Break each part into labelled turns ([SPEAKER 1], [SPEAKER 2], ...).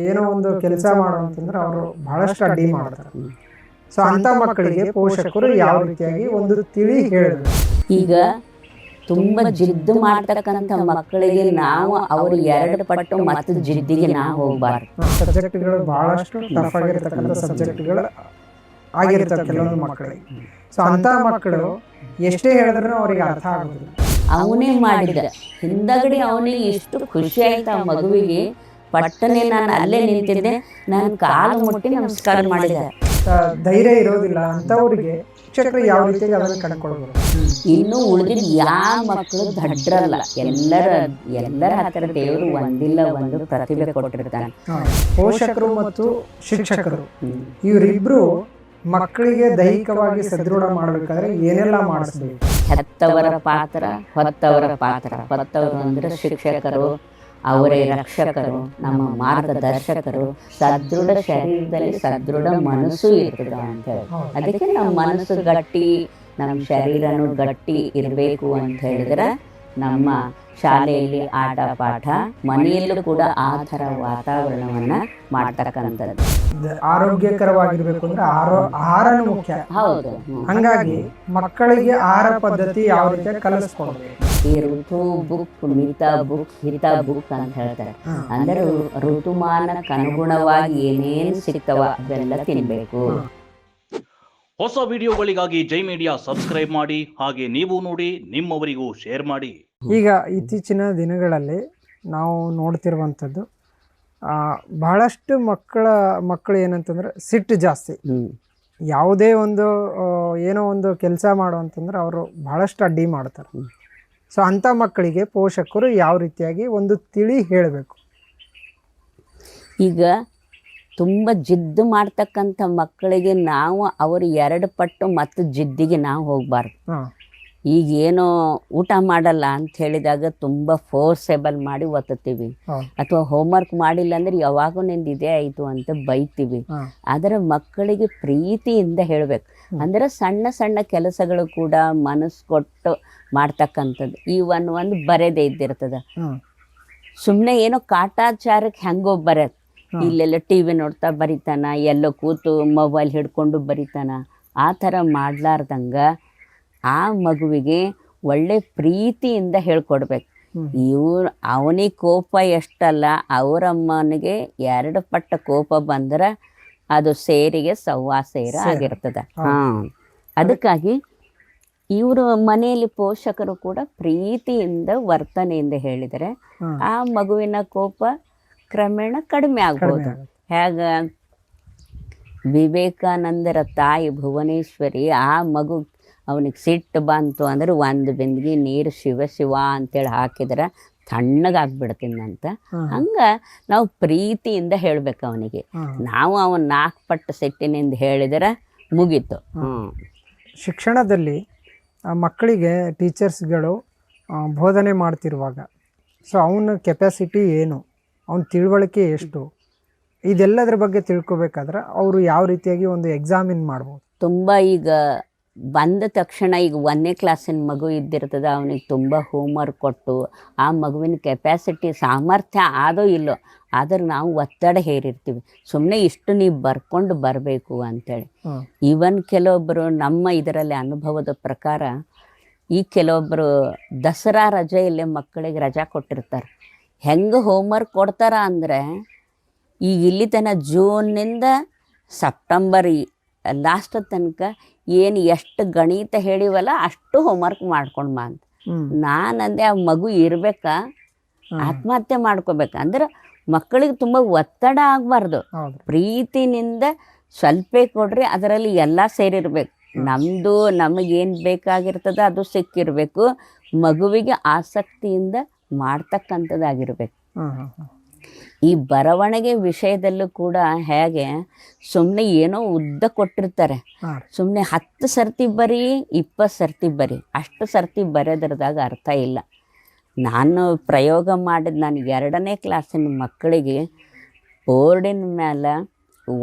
[SPEAKER 1] ಏನೋ ಒಂದು ಕೆಲಸ ಮಾಡೋ ಅಂತಂದ್ರೆ ಅವರು ಬಹಳಷ್ಟು ಅಡ್ಡಿ ಮಾಡ್ತಾರೆ. ಸೊ ಅಂತ ಮಕ್ಕಳಿಗೆ ಪೋಷಕರು ಯಾವ ರೀತಿಯಾಗಿ ಒಂದು ತಿಳಿ ಹೇಳಿದ್ರು
[SPEAKER 2] ಈಗ ತುಂಬಾ ಜಿದ್ದು ಮಾಡ್ತಕ್ಕಂಥ ಮಕ್ಕಳಿಗೆ ನಾವು ಅವರು ಎರಡು ಪಟ್ಟು ಮತ್ತು ಜಿದ್ದಿಗೆ ನಾವು ಹೋಗ್ಬಾರ್ದು.
[SPEAKER 1] ಸಬ್ಜೆಕ್ಟ್ಗಳು ಬಹಳಷ್ಟು ಟಫ್ ಆಗಿರ್ತಕ್ಕಂಥ ಸಬ್ಜೆಕ್ಟ್ಗಳು ಆಗಿರ್ತವೆ ಕೆಲವೊಂದು ಮಕ್ಕಳಿಗೆ. ಸೊ ಅಂತ ಮಕ್ಕಳು ಎಷ್ಟೇ ಹೇಳಿದ್ರು ಅವ್ರಿಗೆ ಅರ್ಥ ಆಗೋದಿಲ್ಲ.
[SPEAKER 2] ಅವನೇ ಮಾಡಿದ ಹಿಂದಗಡೆ ಅವನಿಗೆ ಎಷ್ಟು ಖುಷಿ ಆಯ್ತು ಆ ಮಗುವಿಗೆ. ಪಟ್ಟನೆ ನಾನು ಅಲ್ಲೇ ನಿಂತಿದ್ದೆ ನಾನು ಕಾಲು ಮುಟ್ಟಿ ನಮಸ್ಕಾರ ಮಾಡಿದೆ.
[SPEAKER 1] ಧೈರ್ಯ ಇರೋದಿಲ್ಲ ಅಂತವ್ರಿಗೆ ಶಿಕ್ಷಕರು ಯಾವ ರೀತಿಯಾಗಿ ಅದನ್ನು ಕಂಡುಕೊಳ್ಬೋದು
[SPEAKER 2] ಇನ್ನು ಉಳಿದಿದ್ದ ಯಾವ ಮಕ್ಕಳು ದಡ್ರಲ್ಲ ಎಲ್ಲರ ಎಲ್ಲರ ಹತ್ತಿರ ದೇವರು ಒಂದಿಲ್ಲ ಒಂದು ಪ್ರತಿಭೆ ಕೊಟ್ಟಿರ್ತಾನೆ.
[SPEAKER 1] ಪೋಷಕರು ಮತ್ತು ಶಿಕ್ಷಕರು. ಇವರಿಬ್ರು ಮಕ್ಕಳಿಗೆ ದೈಹಿಕವಾಗಿ ಸದೃಢ ಮಾಡಬೇಕಾದ್ರೆ ಏನೆಲ್ಲ ಮಾಡಿಸ್ಬೇಕು?
[SPEAKER 2] ಹೆತ್ತವರ ಪಾತ್ರ ಹೊತ್ತವರ ಪಾತ್ರ. ಹೊತ್ತವರು ಅಂದ್ರೆ ಶಿಕ್ಷಕರು ಅವರೇ ರಕ್ಷಕರು, ನಮ್ಮ ಮಾರ್ಗದರ್ಶಕರು. ಸದೃಢ ಶರೀರದಲ್ಲಿ ಸದೃಢ ಮನಸ್ಸು ಇರ್ತದ ಅಂತ ಹೇಳಿ. ಅದಕ್ಕೆ ನಮ್ಮ ಮನಸ್ಸು ಗಟ್ಟಿ, ನಮ್ಮ ಶರೀರನು ಗಟ್ಟಿ ಇರಬೇಕು ಅಂತ ಹೇಳಿದ್ರೆ ನಮ್ಮ ಶಾಲೆಯಲ್ಲಿ ಆಟ ಪಾಠ ಮನೆಯಲ್ಲೂ ಕೂಡ ಆ ಥರ ವಾತಾವರಣವನ್ನ ಮಾಡ್ತಕ್ಕಂಥದ್ದು.
[SPEAKER 1] ಆರೋಗ್ಯಕರವಾಗಿರ್ಬೇಕು ಅಂದ್ರೆ ಆರೋ ಆಹಾರನೂ ಮುಖ್ಯ.
[SPEAKER 2] ಹೌದು.
[SPEAKER 1] ಹಂಗಾಗಿ ಮಕ್ಕಳಿಗೆ ಆಹಾರ ಪದ್ಧತಿ ಯಾವ ರೀತಿ ಕಲಿಸ್ಕೊಡ್ಬೇಕು
[SPEAKER 2] ಈ ಋತು ಬುಕ್ ಮಿತ ಬುಕ್ ಹಿತ ಬುಕ್ ಅಂತ ಹೇಳ್ತಾರೆ. ಅಂದ್ರೆ ಋತುಮಾನಕ್ಕನುಗುಣವಾಗಿ ಏನೇನು ಸಿಗ್ತವ ಅದೆಲ್ಲ ತಿನ್ಬೇಕು.
[SPEAKER 3] ಹೊಸ ವಿಡಿಯೋಗಳಿಗಾಗಿ ಜೈ ಮೀಡಿಯಾ ಸಬ್ಸ್ಕ್ರೈಬ್ ಮಾಡಿ ಹಾಗೆ ನೀವು ನೋಡಿ ನಿಮ್ಮವರಿಗೂ ಶೇರ್ ಮಾಡಿ.
[SPEAKER 1] ಈಗ ಇತ್ತೀಚಿನ ದಿನಗಳಲ್ಲಿ ನಾವು ನೋಡ್ತಿರುವಂಥದ್ದು ಆ, ಬಹಳಷ್ಟು ಮಕ್ಕಳ ಮಕ್ಕಳು ಏನಂತಂದ್ರೆ ಸಿಟ್ಟು ಜಾಸ್ತಿ. ಯಾವುದೇ ಒಂದು ಏನೋ ಒಂದು ಕೆಲಸ ಮಾಡುವಂತಂದ್ರೆ ಅವರು ಬಹಳಷ್ಟು ಅಡ್ಡಿ ಮಾಡ್ತಾರೆ. ಸೊ ಅಂಥ ಮಕ್ಕಳಿಗೆ ಪೋಷಕರು ಯಾವ ರೀತಿಯಾಗಿ ಒಂದು ತಿಳಿ ಹೇಳಬೇಕು?
[SPEAKER 2] ಈಗ ತುಂಬ ಜಿದ್ದು ಮಾಡ್ತಕ್ಕಂಥ ಮಕ್ಕಳಿಗೆ ನಾವು ಅವರು ಎರಡು ಪಟ್ಟು ಮತ್ತು ಜಿದ್ದಿಗೆ ನಾವು ಹೋಗಬಾರ್ದು. ಈಗ ಏನೋ ಊಟ ಮಾಡಲ್ಲ ಅಂತ ಹೇಳಿದಾಗ ತುಂಬ ಫೋರ್ಸೆಬಲ್ ಮಾಡಿ ಒತ್ತುತ್ತೀವಿ.
[SPEAKER 1] ಹೌದು
[SPEAKER 2] ಅಥವಾ ಹೋಮ್ವರ್ಕ್ ಮಾಡಿಲ್ಲ ಅಂದ್ರೆ ಯಾವಾಗೂ ನಿಂದ ಇದೇ ಆಯಿತು ಅಂತ ಬೈತೀವಿ.
[SPEAKER 1] ಅದರ
[SPEAKER 2] ಆದರೆ ಮಕ್ಕಳಿಗೆ ಪ್ರೀತಿಯಿಂದ ಹೇಳಬೇಕು. ಅಂದರೆ ಸಣ್ಣ ಸಣ್ಣ ಕೆಲಸಗಳು ಕೂಡ ಮನಸ್ಸು ಕೊಟ್ಟು ಮಾಡ್ತಕ್ಕಂಥದ್ದು. ಈ ಒಂದು ಒಂದು ಬರೆದೇ ಇದ್ದಿರ್ತದೆ. ಸುಮ್ಮನೆ ಏನೋ ಕಾಟಾಚಾರಕ್ಕೆ ಹೆಂಗೋ
[SPEAKER 1] ಹ್ಮ್.
[SPEAKER 2] ಇಲ್ಲೆಲ್ಲ ಟಿ ವಿ ನೋಡ್ತಾ ಬರಿತಾನ ಎಲ್ಲೋ ಕೂತು ಮೊಬೈಲ್ ಹಿಡ್ಕೊಂಡು ಬರಿತಾನ ಆ ಥರ ಮಾಡ್ಲಾರ್ದಂಗ ಆ ಮಗುವಿಗೆ ಒಳ್ಳೆ ಪ್ರೀತಿಯಿಂದ ಹೇಳ್ಕೊಡ್ಬೇಕು. ಇವ್ರು ಅವನಿಗೆ ಕೋಪ ಎಷ್ಟಲ್ಲ ಅವರಮ್ಮನಿಗೆ ಎರಡು ಪಟ್ಟ ಕೋಪ ಬಂದ್ರೆ ಅದು ಸೇರಿಗೆ ಸವ್ವಾ ಸೇರ. ಆಗಿರ್ತದೆ. ಹಾಂ ಅದಕ್ಕಾಗಿ ಇವರು ಮನೆಯಲ್ಲಿ ಪೋಷಕರು ಕೂಡ ಪ್ರೀತಿಯಿಂದ ವರ್ತನೆಯಿಂದ ಹೇಳಿದರೆ ಆ ಮಗುವಿನ ಕೋಪ ಕ್ರಮೇಣ ಕಡಿಮೆ ಆಗ್ಬೋದು. ಹೇಗ? ವಿವೇಕಾನಂದರ ತಾಯಿ ಭುವನೇಶ್ವರಿ ಆ ಮಗು ಅವನಿಗೆ ಸಿಟ್ಟು ಬಂತು ಅಂದ್ರೆ ಒಂದು ಬಿಂದಿಗೆ ನೀರು ಶಿವ ಶಿವ ಅಂತೇಳಿ ಹಾಕಿದ್ರೆ ತಣ್ಣಗಾಗ್ಬಿಡ್ತೀನಂತ.
[SPEAKER 1] ಅಂತ
[SPEAKER 2] ಹಂಗೆ ನಾವು ಪ್ರೀತಿಯಿಂದ ಹೇಳ್ಬೇಕು ಅವನಿಗೆ. ನಾವು ಅವನ ನಾಲ್ಕು ಪಟ್ಟು ಸಿಟ್ಟಿನಿಂದ ಹೇಳಿದ್ರೆ ಮುಗೀತು.
[SPEAKER 1] ಶಿಕ್ಷಣದಲ್ಲಿ ಮಕ್ಕಳಿಗೆ ಟೀಚರ್ಸ್ಗಳು ಬೋಧನೆ ಮಾಡ್ತಿರುವಾಗ. ಸೊ ಅವನ ಕೆಪಾಸಿಟಿ ಏನು? ಅವನ ತಿಳುವಳಿಕೆ ಎಷ್ಟು? ಇದೆಲ್ಲದರ ಬಗ್ಗೆ ತಿಳ್ಕೊಬೇಕಾದ್ರೆ ಅವರು ಯಾವ ರೀತಿಯಾಗಿ ಒಂದು ಎಕ್ಸಾಮಿನ್ ಮಾಡ್ಬೋದು.
[SPEAKER 2] ತುಂಬ ಈಗ ಬಂದ ತಕ್ಷಣ ಈಗ ಒಂದನೇ ಕ್ಲಾಸಿನ ಮಗು ಇದ್ದಿರ್ತದೆ ಅವನಿಗೆ ತುಂಬ ಹೋಮ್ವರ್ಕ್ ಕೊಟ್ಟು ಆ ಮಗುವಿನ ಕೆಪ್ಯಾಸಿಟಿ ಸಾಮರ್ಥ್ಯ ಆದೋ ಇಲ್ಲೋ ಆದರೆ ನಾವು ಒತ್ತಡ ಹೇರಿರ್ತೀವಿ. ಸುಮ್ಮನೆ ಇಷ್ಟು ನೀವು ಬರ್ಕೊಂಡು ಬರಬೇಕು ಅಂತೇಳಿ. ಈವನ್ ಕೆಲವೊಬ್ಬರು ನಮ್ಮ ಇದರಲ್ಲಿ ಅನುಭವದ ಪ್ರಕಾರ ಈ ಕೆಲವೊಬ್ಬರು ದಸರಾ ರಜೆಯಲ್ಲೇ ಮಕ್ಕಳಿಗೆ ರಜಾ ಕೊಟ್ಟಿರ್ತಾರೆ. ಹೆಂಗೆ ಹೋಮ್ವರ್ಕ್ ಕೊಡ್ತಾರ ಅಂದರೆ ಈಗ ಇಲ್ಲಿ ತನಕ ಜೂನ್ನಿಂದ ಸೆಪ್ಟೆಂಬರ್ ಲಾಸ್ಟ್ ತನಕ ಏನು ಎಷ್ಟು ಗಣಿತ ಹೇಳಿವಲ್ಲ ಅಷ್ಟು ಹೋಮ್ವರ್ಕ್ ಮಾಡ್ಕೊಂಡು ಬಾ ಅಂತ. ನಾನಂದೆ ಆ ಮಗು ಇರಬೇಕಾ ಆತ್ಮಹತ್ಯೆ ಮಾಡ್ಕೋಬೇಕು. ಅಂದ್ರೆ ಮಕ್ಕಳಿಗೆ ತುಂಬ ಒತ್ತಡ ಆಗಬಾರ್ದು. ಪ್ರೀತಿನಿಂದ ಸ್ವಲ್ಪ ಕೊಡ್ರಿ ಅದರಲ್ಲಿ ಎಲ್ಲ ಸೇರಿರ್ಬೇಕು. ನಮ್ಮದು ನಮಗೇನು ಬೇಕಾಗಿರ್ತದೆ ಅದು ಸಿಕ್ಕಿರಬೇಕು. ಮಗುವಿಗೆ ಆಸಕ್ತಿಯಿಂದ ಮಾಡ್ತಕ್ಕಂಥದ್ದಾಗಿರ್ಬೇಕು. ಈ ಬರವಣಿಗೆ ವಿಷಯದಲ್ಲೂ ಕೂಡ ಹೇಗೆ ಸುಮ್ಮನೆ ಏನೋ ಉದ್ದ ಕೊಟ್ಟಿರ್ತಾರೆ. ಸುಮ್ಮನೆ ಹತ್ತು ಸರ್ತಿ ಬರೀ ಇಪ್ಪತ್ತು ಸರ್ತಿ ಬರೀ ಅಷ್ಟು ಸರ್ತಿ ಬರೆದ್ರದಾಗ ಅರ್ಥ ಇಲ್ಲ. ನಾನು ಪ್ರಯೋಗ ಮಾಡಿದ ನಾನು ಎರಡನೇ ಕ್ಲಾಸಿನ ಮಕ್ಕಳಿಗೆ ಬೋರ್ಡಿನ ಮೇಲೆ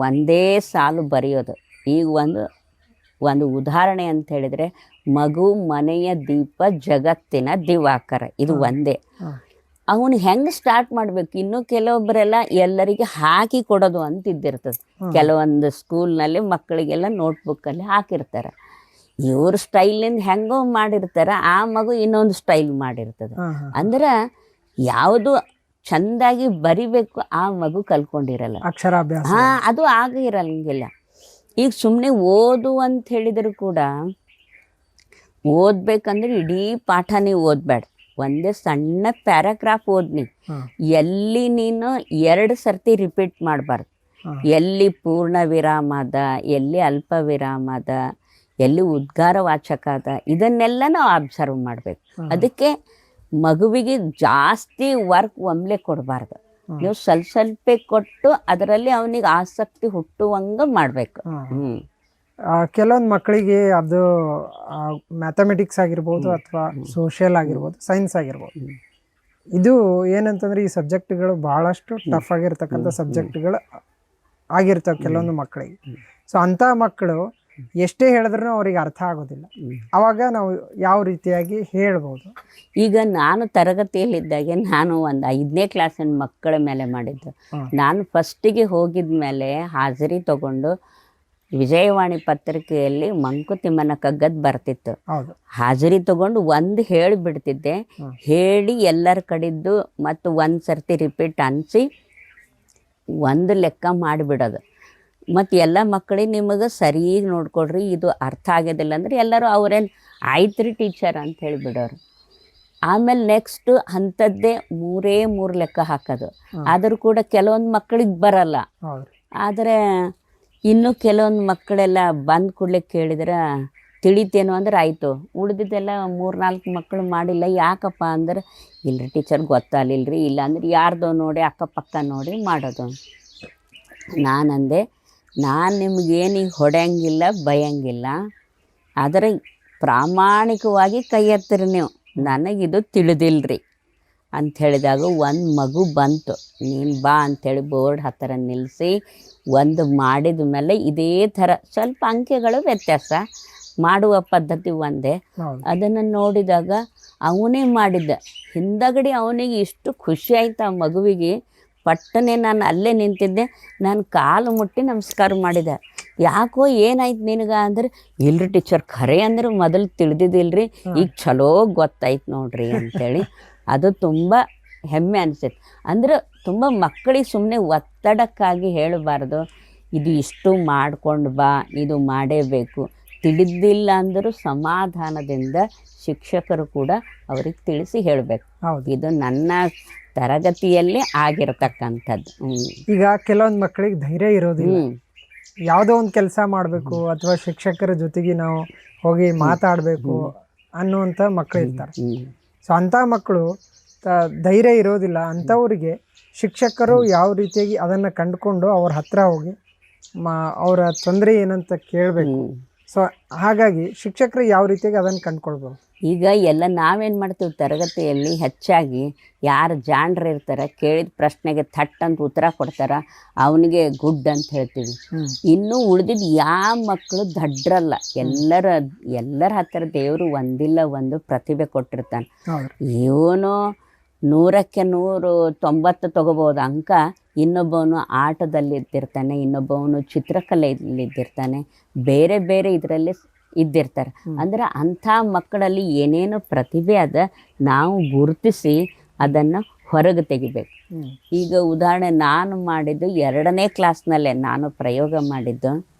[SPEAKER 2] ಒಂದೇ ಸಾಲು ಬರೆಯೋದು. ಈಗ ಒಂದು ಒಂದು ಉದಾಹರಣೆ ಅಂತ ಹೇಳಿದರೆ ಮಗು ಮನೆಯ ದೀಪ ಜಗತ್ತಿನ ದಿವಾಕರ. ಇದು ಒಂದೇ. ಅವನು ಹೆಂಗ್ ಸ್ಟಾರ್ಟ್ ಮಾಡ್ಬೇಕು? ಇನ್ನು ಕೆಲವೊಬ್ಬರೆಲ್ಲ ಎಲ್ಲರಿಗೆ ಹಾಕಿ ಕೊಡೋದು ಅಂತ ಇದ್ದಿರ್ತದೆ. ಕೆಲವೊಂದು ಸ್ಕೂಲ್ನಲ್ಲಿ ಮಕ್ಕಳಿಗೆಲ್ಲ ನೋಟ್ಬುಕ್ಕಲ್ಲಿ ಹಾಕಿರ್ತಾರೆ. ಇವ್ರ ಸ್ಟೈಲಿಂದ ಹೆಂಗೋ ಮಾಡಿರ್ತಾರ ಆ ಮಗು ಇನ್ನೊಂದು ಸ್ಟೈಲ್ ಮಾಡಿರ್ತದೆ. ಅಂದ್ರೆ ಯಾವುದು ಚಂದಾಗಿ ಬರಿಬೇಕು ಆ ಮಗು ಕಲ್ಕೊಂಡಿರಲ್ಲ
[SPEAKER 1] ಅಕ್ಷರಾಭ್ಯಾಸ.
[SPEAKER 2] ಹಾ ಅದು ಆಗ ಇರಂಗಿಲ್ಲ. ಈಗ ಸುಮ್ಮನೆ ಓದು ಅಂತ ಹೇಳಿದ್ರು ಕೂಡ ಓದ್ಬೇಕಂದ್ರೆ ಇಡೀ ಪಾಠನೇ ಓದ್ಬೇಡ. ಒಂದೇ ಸಣ್ಣ ಪ್ಯಾರಾಗ್ರಾಫ್ ಓದ್ನಿ. ಎಲ್ಲಿ ನೀನು ಎರಡು ಸರ್ತಿ ರಿಪೀಟ್ ಮಾಡಬಾರ್ದು. ಎಲ್ಲಿ ಪೂರ್ಣ ವಿರಾಮ ಅದ ಎಲ್ಲಿ ಅಲ್ಪ ವಿರಾಮ ಅದ ಎಲ್ಲಿ ಉದ್ಗಾರ ವಾಚಕ ಅದ ಇದನ್ನೆಲ್ಲ ನಾವು ಅಬ್ಸರ್ವ್ ಮಾಡಬೇಕು ಅದಕ್ಕೆ ಮಗುವಿಗೆ ಜಾಸ್ತಿ ವರ್ಕ್ ಒಮ್ಲೆ ಕೊಡಬಾರ್ದು. ನೀವು ಸ್ವಲ್ಪ ಸ್ವಲ್ಪ ಕೊಟ್ಟು ಅದರಲ್ಲಿ ಅವನಿಗೆ ಆಸಕ್ತಿ ಹುಟ್ಟುವಂಗ ಮಾಡಬೇಕು.
[SPEAKER 1] ಹಾ. ಕೆಲವೊಂದು ಮಕ್ಕಳಿಗೆ ಅದು ಮ್ಯಾಥಮೆಟಿಕ್ಸ್ ಆಗಿರ್ಬೋದು ಅಥವಾ ಸೋಷಿಯಲ್ ಆಗಿರ್ಬೋದು ಸೈನ್ಸ್ ಆಗಿರ್ಬೋದು. ಇದು ಏನಂತಂದ್ರೆ ಈ ಸಬ್ಜೆಕ್ಟ್ಗಳು ಬಹಳಷ್ಟು ಟಫ್ ಆಗಿರ್ತಕ್ಕಂಥ ಸಬ್ಜೆಕ್ಟ್ಗಳು ಆಗಿರ್ತವೆ ಕೆಲವೊಂದು ಮಕ್ಕಳಿಗೆ. ಸೊ ಅಂಥ ಮಕ್ಕಳು ಎಷ್ಟೇ ಹೇಳಿದ್ರೂ ಅವ್ರಿಗೆ ಅರ್ಥ ಆಗೋದಿಲ್ಲ. ಅವಾಗ ನಾವು ಯಾವ ರೀತಿಯಾಗಿ ಹೇಳ್ಬೋದು?
[SPEAKER 2] ಈಗ ನಾನು ತರಗತಿಯಲ್ಲಿದ್ದಾಗೆ ನಾನು ಒಂದು ಐದನೇ ಕ್ಲಾಸಿನ ಮಕ್ಕಳ ಮೇಲೆ ಮಾಡಿದ್ದು. ನಾನು ಫಸ್ಟಿಗೆ ಹೋಗಿದ ಮೇಲೆ ಹಾಜರಿ ತಗೊಂಡು ವಿಜಯವಾಣಿ ಪತ್ರಿಕೆಯಲ್ಲಿ ಮಂಕುತಿಮ್ಮನ ಕಗ್ಗದ್ ಬರ್ತಿತ್ತು. ಹಾಜರಿ ತಗೊಂಡು ಒಂದು ಹೇಳಿ
[SPEAKER 1] ಬಿಡ್ತಿದ್ದೆ
[SPEAKER 2] ಹೇಳಿ ಎಲ್ಲರ ಕಡಿದ್ದು ಮತ್ತು ಒಂದು ಸರ್ತಿ ರಿಪೀಟ್ ಅನಿಸಿ ಒಂದು ಲೆಕ್ಕ ಮಾಡಿಬಿಡೋದು. ಮತ್ತು ಎಲ್ಲ ಮಕ್ಕಳಿಗೆ ನಿಮಗೆ ಸರಿಯಾಗಿ ನೋಡ್ಕೊಡ್ರಿ ಇದು ಅರ್ಥ ಆಗೋದಿಲ್ಲ ಅಂದ್ರೆ ಎಲ್ಲರೂ ಅವ್ರೇನು ಆಯ್ತ್ರಿ ರೀ ಟೀಚರ್ ಅಂತ ಹೇಳಿಬಿಡೋರು. ಆಮೇಲೆ ನೆಕ್ಸ್ಟ್ ಅಂಥದ್ದೇ ಮೂರೇ ಮೂರು ಲೆಕ್ಕ ಹಾಕೋದು. ಆದರೂ ಕೂಡ ಕೆಲವೊಂದು ಮಕ್ಕಳಿಗೆ ಬರಲ್ಲ. ಆದರೆ ಇನ್ನು ಕೆಲವೊಂದು ಮಕ್ಕಳೆಲ್ಲ ಬಂದ ಕೂಡಲೇ ಕೇಳಿದ್ರೆ, ತಿಳಿತೇನೋ ಅಂದ್ರೆ ಆಯಿತು. ಉಳಿದಿದ್ದೆಲ್ಲ ಮೂರು ನಾಲ್ಕು ಮಕ್ಕಳು ಮಾಡಿಲ್ಲ, ಯಾಕಪ್ಪ ಅಂದ್ರೆ, ಇಲ್ರಿ ಟೀಚರ್ ಗೊತ್ತಾಗಲಿಲ್ರಿ ಇಲ್ಲ ಅಂದ್ರೆ ಯಾರ್ದೋ ನೋಡಿ, ಅಕ್ಕಪಕ್ಕ ನೋಡಿ ಮಾಡೋದು. ನಾನಂದೆ, ನಾನು ನಿಮಗೇನೀಗ ಹೊಡೆಯಂಗಿಲ್ಲ ಭಯಂಗಿಲ್ಲ ಆದರೆ ಪ್ರಾಮಾಣಿಕವಾಗಿ ಕೈ ಎತ್ತಿರಿ ನೀವು. ನನಗಿದು ತಿಳಿದಿಲ್ರಿ. ಅಂತ ಹೇಳಿದಾಗ ಒಂದು ಮಗು ಬಂತು. ನೀನು ಬಾ ಅಂಥೇಳಿ ಬೋರ್ಡ್ ಹತ್ತಿರ ನಿಲ್ಲಿಸಿ ಒಂದು ಮಾಡಿದ ಮೇಲೆ ಇದೇ ಥರ ಸ್ವಲ್ಪ ಅಂಕೆಗಳು ವ್ಯತ್ಯಾಸ ಮಾಡುವ ಪದ್ಧತಿ ಒಂದೇ. ಅದನ್ನು ನೋಡಿದಾಗ ಅವನೇ ಮಾಡಿದ್ದ. ಹಿಂದಗಡೆ ಅವನಿಗೆ ಇಷ್ಟು ಖುಷಿ ಆಯ್ತು ಆ ಮಗುವಿಗೆ. ಪಟ್ಟನೆ ನಾನು ಅಲ್ಲೇ ನಿಂತಿದ್ದೆ. ನಾನು ಕಾಲು ಮುಟ್ಟಿ ನಮಸ್ಕಾರ ಮಾಡಿದೆ. ಯಾಕೋ ಏನಾಯ್ತು ನಿನಗೆ ಅಂದ್ರೆ ಇಲ್ರಿ ಟೀಚರ್ ಖರೆ ಅಂದ್ರೆ ಮೊದಲು ತಿಳಿದಿದ್ದಿಲ್ರಿ. ಈಗ ಚಲೋ ಗೊತ್ತಾಯ್ತು ನೋಡ್ರಿ ಅಂಥೇಳಿ ಅದು ತುಂಬ ಹೆಮ್ಮೆ ಅನಿಸುತ್ತೆ. ಅಂದ್ರೆ ತುಂಬ ಮಕ್ಕಳಿಗೆ ಸುಮ್ಮನೆ ಒತ್ತಡಕ್ಕಾಗಿ ಹೇಳಬಾರ್ದು. ಇದು ಇಷ್ಟು ಮಾಡ್ಕೊಂಡು ಬಾ ಇದು ಮಾಡೇಬೇಕು. ತಿಳಿದಿಲ್ಲ ಅಂದರೂ ಸಮಾಧಾನದಿಂದ ಶಿಕ್ಷಕರು ಕೂಡ ಅವ್ರಿಗೆ ತಿಳಿಸಿ ಹೇಳಬೇಕು.
[SPEAKER 1] ಹೌದು.
[SPEAKER 2] ಇದು ನನ್ನ ತರಗತಿಯಲ್ಲಿ ಆಗಿರತಕ್ಕಂಥದ್ದು.
[SPEAKER 1] ಈಗ ಕೆಲವೊಂದು ಮಕ್ಕಳಿಗೆ ಧೈರ್ಯ ಇರೋದಿಲ್ಲ. ಯಾವುದೋ ಒಂದು ಕೆಲಸ ಮಾಡಬೇಕು ಅಥವಾ ಶಿಕ್ಷಕರ ಜೊತೆಗೆ ನಾವು ಹೋಗಿ ಮಾತಾಡಬೇಕು ಅನ್ನುವಂಥ ಮಕ್ಕಳು ಇರ್ತಾರೆ. ಸೊ ಅಂಥ ಮಕ್ಕಳು ತ- ಧೈರ್ಯ ಇರೋದಿಲ್ಲ. ಅಂಥವ್ರಿಗೆ ಶಿಕ್ಷಕರು ಯಾವ ರೀತಿಯಾಗಿ ಅದನ್ನು ಕಂಡುಕೊಂಡು ಅವ್ರ ಹತ್ರ ಹೋಗಿ ಮಾ ಅವರ ತೊಂದರೆ ಏನಂತ ಕೇಳಬೇಕು. ಸೊ ಹಾಗಾಗಿ ಶಿಕ್ಷಕರು ಯಾವ ರೀತಿಯಾಗಿ ಅದನ್ನು ಕಂಡುಕೊಳ್ಬೋದು?
[SPEAKER 2] ಈಗ ಎಲ್ಲ ನಾವೇನು ಮಾಡ್ತೀವಿ ತರಗತಿಯಲ್ಲಿ ಹೆಚ್ಚಾಗಿ ಯಾರು ಜಾಣರು ಇರ್ತಾರೆ ಕೇಳಿದ ಪ್ರಶ್ನೆಗೆ ಥಟ್ ಅಂತ ಉತ್ತರ ಕೊಡ್ತಾರ ಅವನಿಗೆ ಗುಡ್ ಅಂತ ಹೇಳ್ತೀವಿ. ಇನ್ನೂ ಉಳಿದಿದ್ದು ಯಾವ ಮಕ್ಕಳು ದಡ್ರಲ್ಲ. ಎಲ್ಲರ ಎಲ್ಲರ ಹತ್ತಿರ ದೇವರು ಒಂದಿಲ್ಲ ಒಂದು ಪ್ರತಿಭೆ ಕೊಟ್ಟಿರ್ತಾನೆ.
[SPEAKER 1] ಏನೋ
[SPEAKER 2] ಇವನು ನೂರಕ್ಕೆ ನೂರು ತೊಂಬತ್ತು ತೊಗೋಬೋದು ಅಂಕ ಇನ್ನೊಬ್ಬವನು ಆಟದಲ್ಲಿ ಇದ್ದಿರ್ತಾನೆ ಇನ್ನೊಬ್ಬವನು ಚಿತ್ರಕಲೆಯಲ್ಲಿದ್ದಿರ್ತಾನೆ ಬೇರೆ ಬೇರೆ ಇದರಲ್ಲಿ ಇದ್ದಿರ್ತಾರೆ. ಅಂದ್ರೆ ಅಂಥ ಮಕ್ಕಳಲ್ಲಿ ಏನೇನು ಪ್ರತಿಭೆ ಅದ ನಾವು ಗುರುತಿಸಿ ಅದನ್ನು ಹೊರಗೆ ತೆಗಿಬೇಕು. ಈಗ ಉದಾಹರಣೆ ನಾನು ಮಾಡಿದ್ದು ಎರಡನೇ ಕ್ಲಾಸ್ನಲ್ಲೇ ನಾನು ಪ್ರಯೋಗ ಮಾಡಿದ್ದು.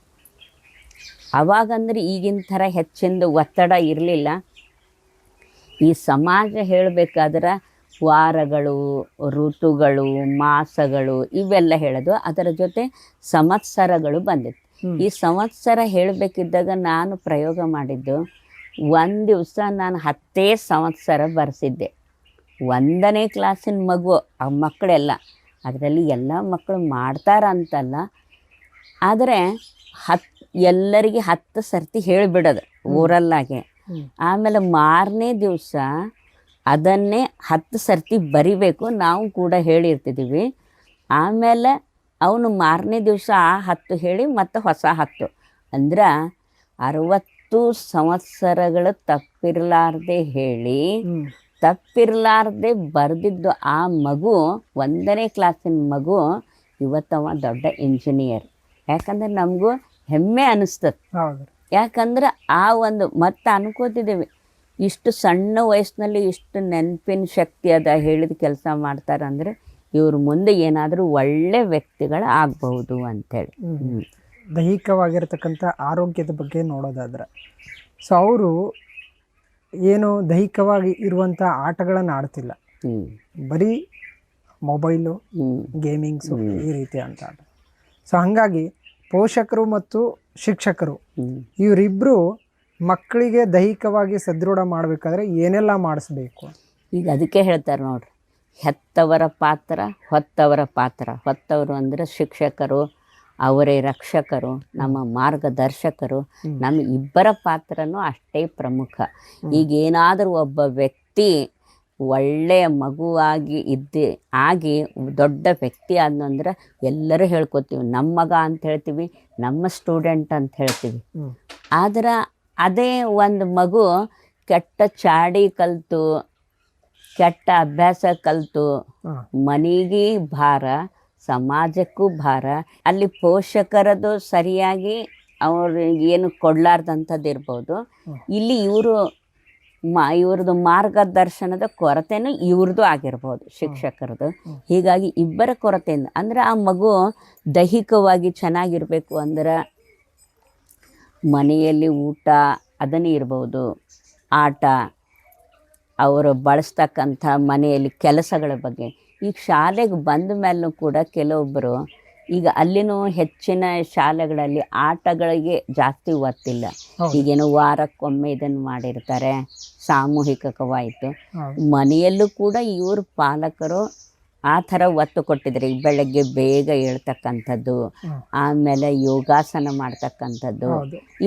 [SPEAKER 2] ಅವಾಗಂದ್ರೆ ಈಗಿನ ಥರ ಹೆಚ್ಚಿಂದು ಒತ್ತಡ ಇರಲಿಲ್ಲ. ಈ ಸಮಾಜ ಹೇಳಬೇಕಾದ್ರೆ ವಾರಗಳು ಋತುಗಳು ಮಾಸಗಳು ಇವೆಲ್ಲ ಹೇಳೋದು. ಅದರ ಜೊತೆ ಸಂವತ್ಸರಗಳು ಬಂದಿತ್ತು. ಈ ಸಂವತ್ಸರ ಹೇಳಬೇಕಿದ್ದಾಗ ನಾನು ಪ್ರಯೋಗ ಮಾಡಿದ್ದು ಒಂದು ದಿವಸ ನಾನು ಹತ್ತೇ ಸಂವತ್ಸರ ಬರೆಸಿದ್ದೆ. ಒಂದನೇ ಕ್ಲಾಸಿನ ಮಗು ಆ ಮಕ್ಕಳೆಲ್ಲ. ಅದರಲ್ಲಿ ಎಲ್ಲ ಮಕ್ಕಳು ಮಾಡ್ತಾರ ಅಂತಲ್ಲ ಆದರೆ ಹತ್ ಎಲ್ಲರಿಗೆ ಹತ್ತು ಸರ್ತಿ ಹೇಳಿಬಿಡೋದು ಊರಲ್ಲಾಗೆ. ಆಮೇಲೆ ಮಾರನೇ ದಿವಸ ಅದನ್ನೇ ಹತ್ತು ಸರ್ತಿ ಬರಿಬೇಕು ನಾವು ಕೂಡ ಹೇಳಿರ್ತಿದ್ದೀವಿ ಆಮೇಲೆ ಅವನು ಮಾರನೇ ದಿವಸ ಆ ಹತ್ತು ಹೇಳಿ ಮತ್ತು ಹೊಸ ಹತ್ತು. ಅಂದ್ರೆ ಅರವತ್ತು ಸಂವತ್ಸರಗಳು ತಪ್ಪಿರಲಾರ್ದೆ ಹೇಳಿ. ತಪ್ಪಿರಲಾರ್ದೆ ಬರೆದಿದ್ದು ಆ ಮಗು ಒಂದನೇ ಕ್ಲಾಸಿನ ಮಗು ಇವತ್ತವ ದೊಡ್ಡ ಇಂಜಿನಿಯರ್ ಯಾಕಂದ್ರೆ ನಮಗೂ ಹೆಮ್ಮೆ ಅನಿಸ್ತದೆ. ಯಾಕಂದ್ರೆ ಆ ಒಂದು ಮತ್ತೆ ಅನ್ಕೋತಿದ್ದೇವೆ ಇಷ್ಟು ಸಣ್ಣ ವಯಸ್ಸಿನಲ್ಲಿ ಇಷ್ಟು ನೆನಪಿನ ಶಕ್ತಿ ಅದ ಹೇಳಿದ ಕೆಲಸ ಮಾಡ್ತಾರಂದ್ರೆ ಇವ್ರ ಮುಂದೆ ಏನಾದರೂ ಒಳ್ಳೆ ವ್ಯಕ್ತಿಗಳು ಆಗಬಹುದು ಅಂತೇಳಿ.
[SPEAKER 1] ದೈಹಿಕವಾಗಿರ್ತಕ್ಕಂಥ ಆರೋಗ್ಯದ ಬಗ್ಗೆ ನೋಡೋದಾದ್ರೆ. ಸೊ ಅವರು ಏನು ದೈಹಿಕವಾಗಿ ಇರುವಂಥ ಆಟಗಳನ್ನು ಆಡ್ತಿಲ್ಲ. ಬರೀ ಮೊಬೈಲು ಗೇಮಿಂಗ್ಸು ಈ ರೀತಿ ಅಂತ ಆಟ. ಸೊ ಹಾಗಾಗಿ ಪೋಷಕರು ಮತ್ತು ಶಿಕ್ಷಕರು. ಇವರಿಬ್ಬರು ಮಕ್ಕಳಿಗೆ ದೈಹಿಕವಾಗಿ ಸದೃಢ ಮಾಡಬೇಕಾದ್ರೆ ಏನೆಲ್ಲ ಮಾಡಿಸ್ಬೇಕು?
[SPEAKER 2] ಈಗ ಅದಕ್ಕೆ ಹೇಳ್ತಾರೆ ನೋಡ್ರಿ. ಹೆತ್ತವರ ಪಾತ್ರ ಹೊತ್ತವರ ಪಾತ್ರ. ಹೊತ್ತವರು ಅಂದರೆ ಶಿಕ್ಷಕರು ಅವರೇ ರಕ್ಷಕರು ನಮ್ಮ ಮಾರ್ಗದರ್ಶಕರು. ನಮ್ಮ ಇಬ್ಬರ ಪಾತ್ರನೂ ಅಷ್ಟೇ ಪ್ರಮುಖ. ಈಗೇನಾದರೂ ಒಬ್ಬ ವ್ಯಕ್ತಿ ಒಳ್ಳೆಯ ಮಗುವಾಗಿ ಇದ್ದ ಆಗಿ ದೊಡ್ಡ ವ್ಯಕ್ತಿ ಆದ್ನಂದ್ರೆ ಎಲ್ಲರೂ ಹೇಳ್ಕೊತೀವಿ. ನಮ್ಮ ಮಗ ಅಂತ ಹೇಳ್ತೀವಿ ನಮ್ಮ ಸ್ಟೂಡೆಂಟ್ ಅಂತ ಹೇಳ್ತೀವಿ. ಆದ್ರೆ ಅದೇ ಒಂದು ಮಗು ಕೆಟ್ಟ ಚಾಡಿ ಕಲಿತು ಕೆಟ್ಟ ಅಭ್ಯಾಸ ಕಲಿತು ಮನೆಗೆ ಭಾರ ಸಮಾಜಕ್ಕೂ ಭಾರ. ಅಲ್ಲಿ ಪೋಷಕರದು ಸರಿಯಾಗಿ ಅವ್ರಿಗೆ ಏನು ಕೊಡ್ಲಾರ್ದಂಥದ್ದು ಇರ್ಬೋದು. ಇಲ್ಲಿ ಇವರು ಮಾ ಇವ್ರದ್ದು ಮಾರ್ಗದರ್ಶನದ ಕೊರತೆನೂ ಇವ್ರದ್ದು ಆಗಿರ್ಬೋದು ಶಿಕ್ಷಕರದು. ಹೀಗಾಗಿ ಇಬ್ಬರ ಕೊರತೆಯಿಂದ ಅಂದರೆ ಆ ಮಗು ದೈಹಿಕವಾಗಿ ಚೆನ್ನಾಗಿರಬೇಕು ಅಂದ್ರೆ ಮನೆಯಲ್ಲಿ ಊಟ ಅದನ್ನೇ ಇರ್ಬೋದು. ಆಟ ಅವರು ಬಳಸ್ತಕ್ಕಂಥ ಮನೆಯಲ್ಲಿ ಕೆಲಸಗಳ ಬಗ್ಗೆ. ಈಗ ಶಾಲೆಗೆ ಬಂದ ಮೇಲೂ ಕೂಡ ಕೆಲವೊಬ್ಬರು ಈಗ ಅಲ್ಲಿನೂ ಹೆಚ್ಚಿನ ಶಾಲೆಗಳಲ್ಲಿ ಆಟಗಳಿಗೆ ಜಾಸ್ತಿ ಒತ್ತಿಲ್ಲ. ಈಗೇನು ವಾರಕ್ಕೊಮ್ಮೆ ಇದನ್ನು ಮಾಡಿರ್ತಾರೆ. ಸಾಮೂಹಿಕ ಕವಾಯಿತು ಮನೆಯಲ್ಲೂ ಕೂಡ ಇವರು ಪಾಲಕರು ಆ ಥರ ಒತ್ತು ಕೊಟ್ಟಿದ್ರಿ. ಈಗ ಬೆಳಗ್ಗೆ ಬೇಗ ಹೇಳ್ತಕ್ಕಂಥದ್ದು ಆಮೇಲೆ ಯೋಗಾಸನ ಮಾಡ್ತಕ್ಕಂಥದ್ದು.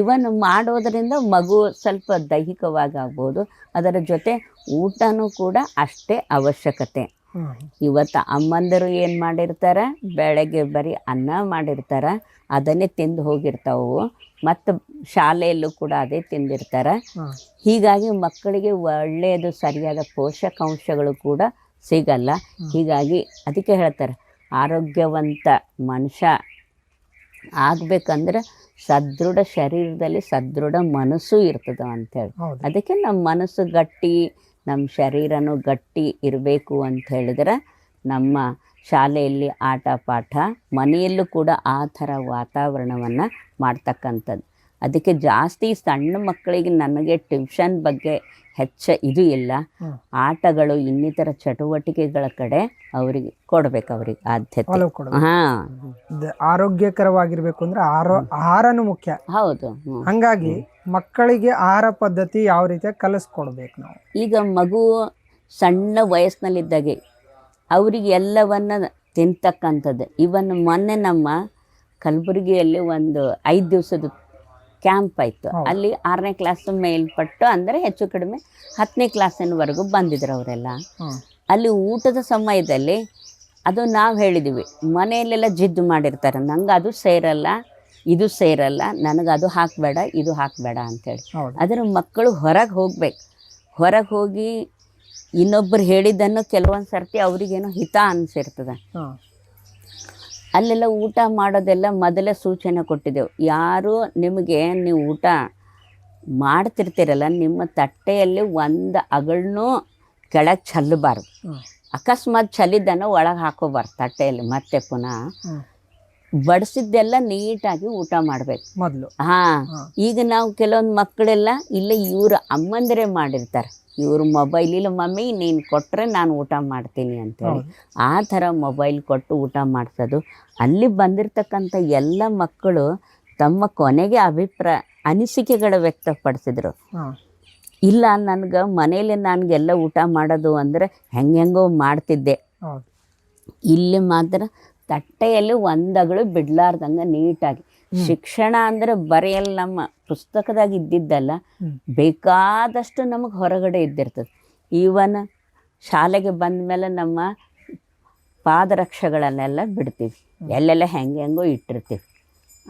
[SPEAKER 2] ಇವನ್ ಮಾಡೋದರಿಂದ ಮಗು ಸ್ವಲ್ಪ ದೈಹಿಕವಾಗಿ ಆಗ್ಬೋದು ಅದರ ಜೊತೆ ಊಟನೂ ಕೂಡ ಅಷ್ಟೇ ಅವಶ್ಯಕತೆ. ಇವತ್ತು ಅಮ್ಮಂದಿರು ಏನು ಮಾಡಿರ್ತಾರೆ? ಬೆಳಗ್ಗೆ ಬರೀ ಅನ್ನ ಮಾಡಿರ್ತಾರೆ. ಅದನ್ನೇ ತಿಂದು ಹೋಗಿರ್ತಾವು. ಮತ್ತು ಶಾಲೆಯಲ್ಲೂ ಕೂಡ ಅದೇ ತಿಂದಿರ್ತಾರೆ. ಹೀಗಾಗಿ ಮಕ್ಕಳಿಗೆ ಒಳ್ಳೆಯದು ಸರಿಯಾದ ಪೋಷಕಾಂಶಗಳು ಕೂಡ ಸಿಗಲ್ಲ. ಹೀಗಾಗಿ ಅದಕ್ಕೆ ಹೇಳ್ತಾರೆ ಆರೋಗ್ಯವಂತ ಮನುಷ್ಯ ಆಗ್ಬೇಕಂದ್ರೆ ಸದೃಢ ಶರೀರದಲ್ಲಿ ಸದೃಢ ಮನಸ್ಸು ಇರ್ತದ ಅಂತೇಳಿ ಅದಕ್ಕೆ ನಮ್ಮ ಮನಸ್ಸು ಗಟ್ಟಿ ನಮ್ಮ ಶರೀರನೂ ಗಟ್ಟಿ ಇರಬೇಕು ಅಂತ ಹೇಳಿದ್ರೆ ನಮ್ಮ ಶಾಲೆಯಲ್ಲಿ ಆಟ ಪಾಠ ಮನೆಯಲ್ಲೂ ಕೂಡ ಆ ಥರ ವಾತಾವರಣವನ್ನು ಮಾಡ್ತಕ್ಕಂಥದ್ದು. ಅದಕ್ಕೆ ಜಾಸ್ತಿ ಸಣ್ಣ ಮಕ್ಕಳಿಗೆ ನನಗೆ ಟ್ಯೂಷನ್ ಬಗ್ಗೆ ಹೆಚ್ಚ ಇದು ಇಲ್ಲ. ಆಟಗಳು ಇನ್ನಿತರ ಚಟುವಟಿಕೆಗಳ ಕಡೆ ಅವರಿಗೆ ಕೊಡ್ಬೇಕು ಅವ್ರಿಗೆ ಆದ್ಯತೆ. ಹಾ.
[SPEAKER 1] ಆರೋಗ್ಯಕರವಾಗಿರ್ಬೇಕು ಅಂದ್ರೆ ಆರೋ ಆಹಾರನೂ ಮುಖ್ಯ.
[SPEAKER 2] ಹೌದು.
[SPEAKER 1] ಹಂಗಾಗಿ ಮಕ್ಕಳಿಗೆ ಆಹಾರ ಪದ್ಧತಿ ಯಾವ ರೀತಿಯಾಗಿ ಕಲಿಸ್ಕೊಡ್ಬೇಕು ನಾವು?
[SPEAKER 2] ಈಗ ಮಗು ಸಣ್ಣ ವಯಸ್ಸಿನಲ್ಲಿದ್ದಾಗೆ ಅವರಿಗೆ ಎಲ್ಲವನ್ನ ತಿಂತಕ್ಕಂಥದ್ದು. ಇವನ್ ಮೊನ್ನೆ ನಮ್ಮ ಕಲಬುರಗಿಯಲ್ಲಿ ಒಂದು ಐದು ದಿವಸದ ಕ್ಯಾಂಪ್ ಆಯಿತು. ಅಲ್ಲಿ ಆರನೇ ಕ್ಲಾಸ್ ಮೇಲ್ಪಟ್ಟು ಅಂದರೆ ಹೆಚ್ಚು ಕಡಿಮೆ ಹತ್ತನೇ ಕ್ಲಾಸಿನವರೆಗೂ ಬಂದಿದ್ರು ಅವರೆಲ್ಲ. ಅಲ್ಲಿ ಊಟದ ಸಮಯದಲ್ಲಿ ಅದು ನಾವು ಹೇಳಿದ್ವಿ ಮನೆಯಲ್ಲೆಲ್ಲ ಜಿದ್ದು ಮಾಡಿರ್ತಾರೆ ನಂಗೆ ಅದು ಸೇರಲ್ಲ ಇದು ಸೇರಲ್ಲ ನನಗೆ ಅದು ಹಾಕಬೇಡ ಇದು ಹಾಕಬೇಡ ಅಂತೇಳಿ.
[SPEAKER 1] ಆದರೆ
[SPEAKER 2] ಅದರ ಮಕ್ಕಳು ಹೊರಗೆ ಹೋಗ್ಬೇಕು. ಹೊರಗೆ ಹೋಗಿ ಇನ್ನೊಬ್ಬರು ಹೇಳಿದ್ದನ್ನು ಕೆಲವೊಂದು ಸರ್ತಿ ಅವ್ರಿಗೇನೋ ಹಿತ ಅನಿಸಿರ್ತದೆ. ಅಲ್ಲೆಲ್ಲ ಊಟ ಮಾಡೋದೆಲ್ಲ ಮೊದಲೇ ಸೂಚನೆ ಕೊಟ್ಟಿದ್ದೆವು. ಯಾರು ನಿಮಗೆ ನೀವು ಊಟ ಮಾಡ್ತಿರ್ತೀರಲ್ಲ ನಿಮ್ಮ ತಟ್ಟೆಯಲ್ಲಿ ಒಂದು ಅಗಳನ್ನೂ ಕೆಳಗೆ ಚಲ್ಲಬಾರ್ದು. ಅಕಸ್ಮಾತ್ ಚಲಿದನ ಒಳಗೆ ಹಾಕೋಬಾರ್ದು ತಟ್ಟೆಯಲ್ಲಿ ಮತ್ತೆ ಪುನಃ. ಬಡಿಸಿದ್ದೆಲ್ಲ ನೀಟಾಗಿ ಊಟ ಮಾಡಬೇಕು.
[SPEAKER 1] ಮೊದಲು.
[SPEAKER 2] ಹಾಂ. ಈಗ ನಾವು ಕೆಲವೊಂದು ಮಕ್ಕಳೆಲ್ಲ ಇಲ್ಲ ಇವರು ಅಮ್ಮಂದರೆ ಮಾಡಿರ್ತಾರೆ. ಇವ್ರ ಮೊಬೈಲ್ ಇಲ್ಲ ಮಮ್ಮಿ ನೀನು ಕೊಟ್ಟರೆ ನಾನು ಊಟ ಮಾಡ್ತೀನಿ ಅಂತೇಳಿ. ಆ ಥರ ಮೊಬೈಲ್ ಕೊಟ್ಟು ಊಟ ಮಾಡಿಸೋದು. ಅಲ್ಲಿ ಬಂದಿರತಕ್ಕಂಥ ಎಲ್ಲ ಮಕ್ಕಳು ತಮ್ಮ ಕೊನೆಗೆ ಅಭಿಪ್ರಾಯ ಅನಿಸಿಕೆಗಳು ವ್ಯಕ್ತಪಡಿಸಿದ್ರು. ಇಲ್ಲ ನನಗೆ ಮನೇಲಿ ನನಗೆಲ್ಲ ಊಟ ಮಾಡೋದು ಅಂದರೆ ಹೆಂಗೆಂಗೋ ಮಾಡ್ತಿದ್ದೆ. ಇಲ್ಲಿ ಮಾತ್ರ ತಟ್ಟೆಯಲ್ಲಿ ಒಂದಗಳು ಬಿಡ್ಲಾರ್ದಂಗೆ ನೀಟಾಗಿ. ಶಿಕ್ಷಣ ಅಂದ್ರೆ ಬರೆಯಲ್ಲ ನಮ್ಮ ಪುಸ್ತಕದಾಗ ಇದ್ದಿದ್ದಲ್ಲ ಬೇಕಾದಷ್ಟು ನಮಗೆ ಹೊರಗಡೆ ಇದ್ದಿರ್ತದೆ. ಈವನ್ ಶಾಲೆಗೆ ಬಂದ ಮೇಲೆ ನಮ್ಮ ಪಾದರಕ್ಷೆಗಳನ್ನೆಲ್ಲ ಬಿಡ್ತೀವಿ. ಎಲ್ಲೆಲ್ಲ ಹೆಂಗೆ ಹೆಂಗೋ ಇಟ್ಟಿರ್ತೀವಿ.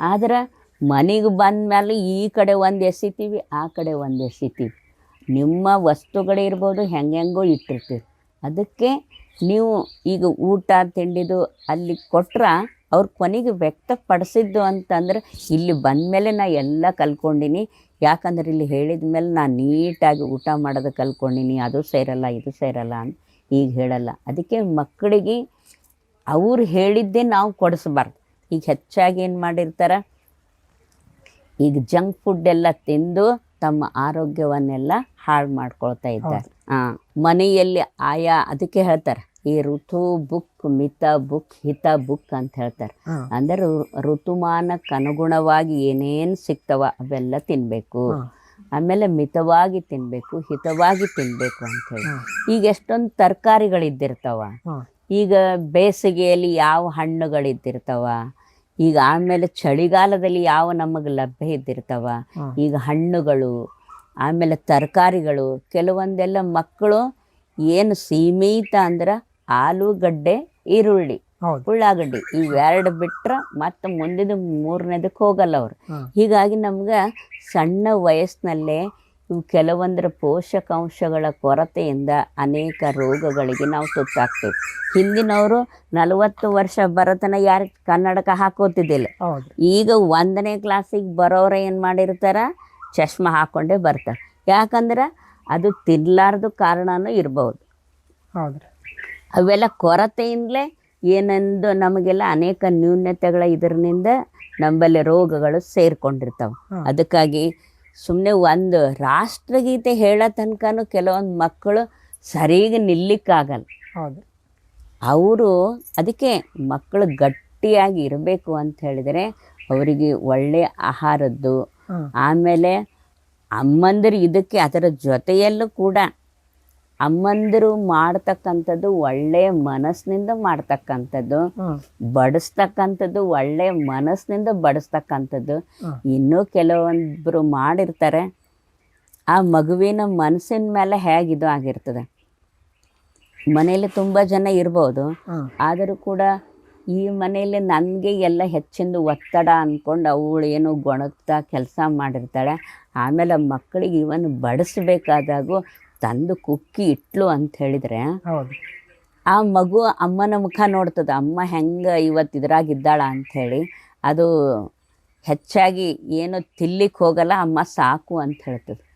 [SPEAKER 2] ಆದ್ರೆ ಮನೆಗೆ ಬಂದ ಮೇಲೆ ಈ ಕಡೆ ಒಂದು ಎಸಿತೀವಿ ಆ ಕಡೆ ಒಂದು ಎಸಿತೀವಿ. ನಿಮ್ಮ ವಸ್ತುಗಳಿರ್ಬೋದು ಹೆಂಗೆಂಗೋ ಇಟ್ಟಿರ್ತೀವಿ. ಅದಕ್ಕೆ ನೀವು ಈಗ ಊಟ ತಿಂಡಿದು ಅಲ್ಲಿ ಕೊಟ್ರೆ ಅವ್ರ ಕೊನೆಗೆ ವ್ಯಕ್ತಪಡಿಸಿದ್ದು ಅಂತಂದ್ರೆ ಇಲ್ಲಿ ಬಂದಮೇಲೆ ನಾ ಎಲ್ಲ ಕಲ್ಕೊಂಡಿನಿ ಯಾಕಂದ್ರೆ ಇಲ್ಲಿ ಹೇಳಿದ ಮೇಲೆ ನಾನು ನೀಟಾಗಿ ಊಟ ಮಾಡೋದು ಕಲ್ಕೊಂಡಿನಿ ಅದು ಸೇರಲ್ಲ ಇದು ಸೇರಲ್ಲ ಅಂತ ಈಗ ಹೇಳಲ್ಲ. ಅದಕ್ಕೆ ಮಕ್ಕಳಿಗೆ ಅವ್ರು ಹೇಳಿದ್ದೇ ನಾವು ಕೊಡಿಸ್ಬಾರ್ದು. ಈಗ ಹೆಚ್ಚಾಗಿ ಏನು ಮಾಡಿರ್ತಾರೆ? ಈಗ ಜಂಕ್ ಫುಡ್ ಎಲ್ಲ ತಿಂದು ತಮ್ಮ ಆರೋಗ್ಯವನ್ನೆಲ್ಲ ಹಾಳು ಮಾಡ್ಕೊಳ್ತಾ ಇದ್ದಾರೆ. ಆ, ಮನೆಯಲ್ಲಿ ಆಯಾ ಅದಕ್ಕೆ ಹೇಳ್ತಾರೆ. ಈ ಋತು ಬುಕ್ ಮಿತ ಬುಕ್ ಹಿತ ಬುಕ್ ಅಂತ ಹೇಳ್ತಾರೆ. ಅಂದ್ರೆ ಋತುಮಾನಕ್ಕೆ ಅನುಗುಣವಾಗಿ ಏನೇನು ಸಿಗ್ತವ ಅವೆಲ್ಲ ತಿನ್ನಬೇಕು ಆಮೇಲೆ ಮಿತವಾಗಿ ತಿನ್ನಬೇಕು ಹಿತವಾಗಿ ತಿನ್ನಬೇಕು ಅಂತ
[SPEAKER 1] ಹೇಳಿ.
[SPEAKER 2] ಈಗ ಎಷ್ಟೊಂದು ತರಕಾರಿಗಳಿದ್ದಿರ್ತಾವ. ಈಗ ಬೇಸಿಗೆಯಲ್ಲಿ ಯಾವ ಹಣ್ಣುಗಳಿದ್ದಿರ್ತಾವ. ಈಗ ಆಮೇಲೆ ಚಳಿಗಾಲದಲ್ಲಿ ಯಾವ ನಮಗೆ ಲಭ್ಯ ಇದ್ದಿರ್ತಾವ. ಈಗ ಹಣ್ಣುಗಳು ಆಮೇಲೆ ತರಕಾರಿಗಳು ಕೆಲವೊಂದೆಲ್ಲ ಮಕ್ಕಳು ಏನು ಸೀಮಿತ ಅಂದ್ರೆ ಆಲೂಗಡ್ಡೆ ಈರುಳ್ಳಿ ಉಳ್ಳಾಗಡ್ಡಿ ಇವೆರಡು ಬಿಟ್ರ ಮತ್ತೆ ಮುಂದಿನ ಮೂರನೇದಕ್ಕೆ ಹೋಗಲ್ಲ ಅವರು. ಹೀಗಾಗಿ ನಮ್ಗೆ ಸಣ್ಣ ವಯಸ್ಸಿನಲ್ಲೇ ಇವು ಕೆಲವೊಂದರ ಪೋಷಕಾಂಶಗಳ ಕೊರತೆಯಿಂದ ಅನೇಕ ರೋಗಗಳಿಗೆ ನಾವು ತುತ್ತಾಗ್ತೇವೆ. ಹಿಂದಿನವರು ನಲವತ್ತು ವರ್ಷ ಬರತನ ಯಾರು ಕನ್ನಡಕ ಹಾಕೋತಿದ್ದಿಲ್ಲ. ಈಗ ಒಂದನೇ ಕ್ಲಾಸಿಗೆ ಬರೋರು ಏನು ಮಾಡಿರ್ತಾರ? ಚಶ್ಮಾ ಹಾಕೊಂಡೇ ಬರ್ತಾರೆ. ಯಾಕಂದ್ರೆ ಅದು ತಿನ್ನಲಾರ್ದು ಕಾರಣನೂ ಇರ್ಬೋದು.
[SPEAKER 1] ಹೌದು
[SPEAKER 2] ಅವೆಲ್ಲ ಕೊರತೆಯಿಂದಲೇ ಏನೆಂದು ನಮಗೆಲ್ಲ ಅನೇಕ ನ್ಯೂನ್ಯತೆಗಳ ಇದರಿಂದ ನಮ್ಮಲ್ಲಿ ರೋಗಗಳು ಸೇರ್ಕೊಂಡಿರ್ತಾವೆ. ಅದಕ್ಕಾಗಿ ಸುಮ್ಮನೆ ಒಂದು ರಾಷ್ಟ್ರಗೀತೆ ಹೇಳೋ ತನಕನೂ ಕೆಲವೊಂದು ಮಕ್ಕಳು ಸರಿಗೆ ನಿಲ್ಲಿಕ್ಕಾಗಲ್ಲ.
[SPEAKER 1] ಹೌದು.
[SPEAKER 2] ಅವರು ಅದಕ್ಕೆ ಮಕ್ಕಳು ಗಟ್ಟಿಯಾಗಿ ಇರಬೇಕು ಅಂತ ಹೇಳಿದರೆ ಅವರಿಗೆ ಒಳ್ಳೆಯ ಆಹಾರದ್ದು ಆಮೇಲೆ ಅಮ್ಮಂದಿರು ಇದಕ್ಕೆ ಅದರ ಜೊತೆಯಲ್ಲೂ ಕೂಡ ಅಮ್ಮಂದಿರು ಮಾಡ್ತಕ್ಕಂಥದ್ದು ಒಳ್ಳೆಯ ಮನಸ್ಸಿನಿಂದ ಮಾಡ್ತಕ್ಕಂಥದ್ದು ಬಡಿಸ್ತಕ್ಕಂಥದ್ದು ಒಳ್ಳೆಯ ಮನಸ್ಸಿನಿಂದ ಬಡಿಸ್ತಕ್ಕಂಥದ್ದು. ಇನ್ನೂ ಕೆಲವೊಬ್ಬರು ಮಾಡಿರ್ತಾರೆ ಆ ಮಗುವಿನ ಮನಸ್ಸಿನ ಮೇಲೆ ಹೇಗಿದು ಆಗಿರ್ತದೆ. ಮನೆಯಲ್ಲಿ ತುಂಬ ಜನ ಇರ್ಬೋದು ಆದರೂ ಕೂಡ ಈ ಮನೆಯಲ್ಲಿ ನನಗೆ ಎಲ್ಲ ಹೆಚ್ಚಿಂದು ಒತ್ತಡ ಅಂದ್ಕೊಂಡು ಅವಳು ಏನು ಗೊಣಗ್ತಾ ಕೆಲಸ ಮಾಡಿರ್ತಾಳೆ ಆಮೇಲೆ ಮಕ್ಕಳಿಗೆ ಇವನ್ ಬಡಿಸ್ಬೇಕಾದಾಗೂ ತಂದು ಕುಕ್ಕಿ ಇಟ್ಲು ಅಂತ ಹೇಳಿದ್ರೆ
[SPEAKER 1] ಹೌದು.
[SPEAKER 2] ಆ ಮಗು ಅಮ್ಮನ ಮುಖ ನೋಡ್ತದೆ. ಅಮ್ಮ ಹೆಂಗೆ ಇವತ್ತು ಇದ್ರಾಗಿದ್ದಾಳ ಅಂಥೇಳಿ ಅದು ಹೆಚ್ಚಾಗಿ ಏನು ತಿಲ್ಲಿಕ್ಕೆ ಹೋಗಲ್ಲ ಅಮ್ಮ ಸಾಕು ಅಂತ ಹೇಳ್ತದೆ.